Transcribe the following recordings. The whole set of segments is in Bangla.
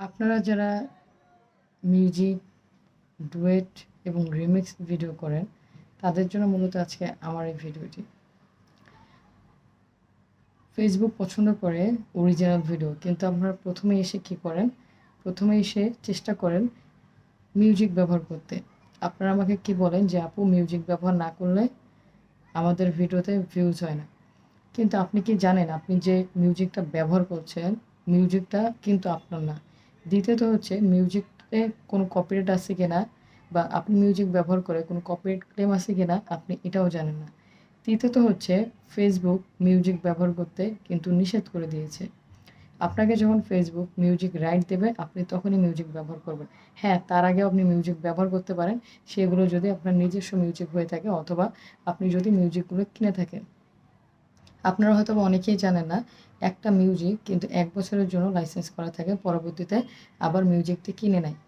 আপনারা যারা মিউজিক, ডুয়েট এবং রিমিক্স ভিডিও করেন, তাদের জন্য মূলত আজকে আমার এই ভিডিওটি। ফেসবুক পছন্দ করে অরিজিনাল ভিডিও কিন্তু আপনারা প্রথমে এসে কি করেন? প্রথমে এসে চেষ্টা করেন মিউজিক ব্যবহার করতে। আপনারা আমাকে কি বলেন যে, আপু মিউজিক ব্যবহার না করলে আমাদের ভিডিওতে ভিউজ হয় না। কিন্তু আপনি কি জানেন, আপনি যে মিউজিকটা ব্যবহার করছেন মিউজিকটা কিন্তু আপনার না। দ্বিতীয়ত হচ্ছে মিউজিকে কোনো কপিরাইট আছে কিনা বা আপনি মিউজিক ব্যবহার করে কোনো কপিরাইট ক্লেম আছে কিনা আপনি এটাও জানেন না। তৃতীয়ত হচ্ছে ফেসবুক মিউজিক ব্যবহার করতে কিন্তু নিষেধ করে দিয়েছে। আপনাকে যখন ফেসবুক মিউজিক রাইট দেবে, আপনি তখনই মিউজিক ব্যবহার করবেন। হ্যাঁ তার আগেও আপনি মিউজিক ব্যবহার করতে পারেন। সেগুলো যদি আপনার নিজস্ব মিউজিক হয়ে থাকে অথবা আপনি যদি মিউজিকগুলো কিনে থাকেন। আপনারা হয়তো অনেকেই জানেন না, একটা মিউজিক কিন্তু এক বছরের জন্য লাইসেন্স করা থাকে, পরবর্তীতে আবার মিউজিকটি কিনে নেয়।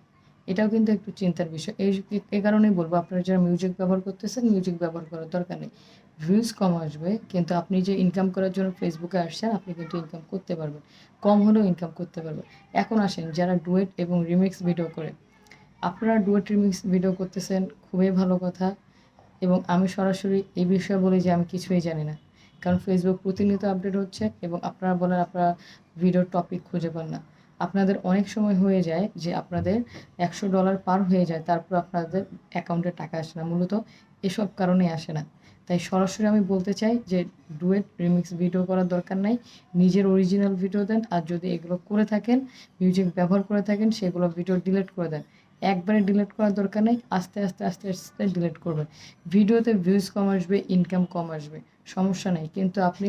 এটাও কিন্তু একটু চিন্তার বিষয়। এই এই কারণেই বলব, আপনারা যারা মিউজিক ব্যবহার করতেছেন মিউজিক ব্যবহার করার দরকার নেই। ভিউজ কম আসবে, কিন্তু আপনি যে ইনকাম করার জন্য ফেসবুকে আসছেন, আপনি কিন্তু ইনকাম করতে পারবেন। কম হলেও ইনকাম করতে পারবেন। এখন আসেন, যারা ডুয়েট এবং রিমিক্স ভিডিও করে, আপনারা ডুয়েট রিমিক্স ভিডিও করতেছেন, খুবই ভালো কথা। এবং আমি সরাসরি এই বিষয়ে বলি যে আমি কিছুই জানি না। কারণ ফেসবুক প্রতিনিয়ত আপডেট হচ্ছে এবং আপনারা বলেন আপনারা ভিডিওর টপিক খুঁজে পান না। আপনাদের অনেক সময় হয়ে যায় যে আপনাদের একশো ডলার পার হয়ে যায়, তারপর আপনাদের অ্যাকাউন্টে টাকা আসে না। মূলত এসব কারণে আসে না। তাই সরাসরি আমি বলতে চাই যে ডুয়েট রিমিক্স ভিডিও করার দরকার নাই। নিজের অরিজিনাল ভিডিও দেন আর যদি এগুলো করে থাকেন মিউজিক ব্যবহার করে থাকেন, সেগুলো ভিডিও ডিলিট করে দেন। একবারে ডিলিট করার দরকার নেই, আস্তে আস্তে আস্তে আস্তে ডিলিট করবেন। ভিডিওতে ভিউজ কম আসবে ইনকাম কম আসবে, সমস্যা নেই। কিন্তু আপনি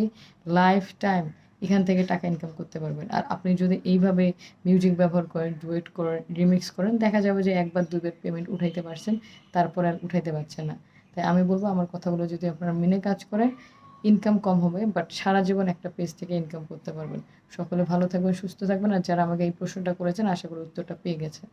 লাইফ টাইম এখান থেকে টাকা ইনকাম করতে পারবেন। আর আপনি যদি এইভাবে মিউজিক ব্যবহার করেন ডুয়েট করেন রিমিক্স করেন, দেখা যাবে যে একবার দুবার পেমেন্ট উঠাইতে পারছেন, তারপর আর উঠাইতে পারছেন না। তাই আমি বলব, আমার কথাগুলো যদি আপনারা মেনে কাজ করেন ইনকাম কম হবে বাট সারা জীবন একটা পেজ থেকে ইনকাম করতে পারবেন। সকলে ভালো থাকবেন, সুস্থ থাকবেন, আর যারা আমাকে এই প্রশ্নটা করেছেন, আশা করি উত্তরটা পেয়ে গেছে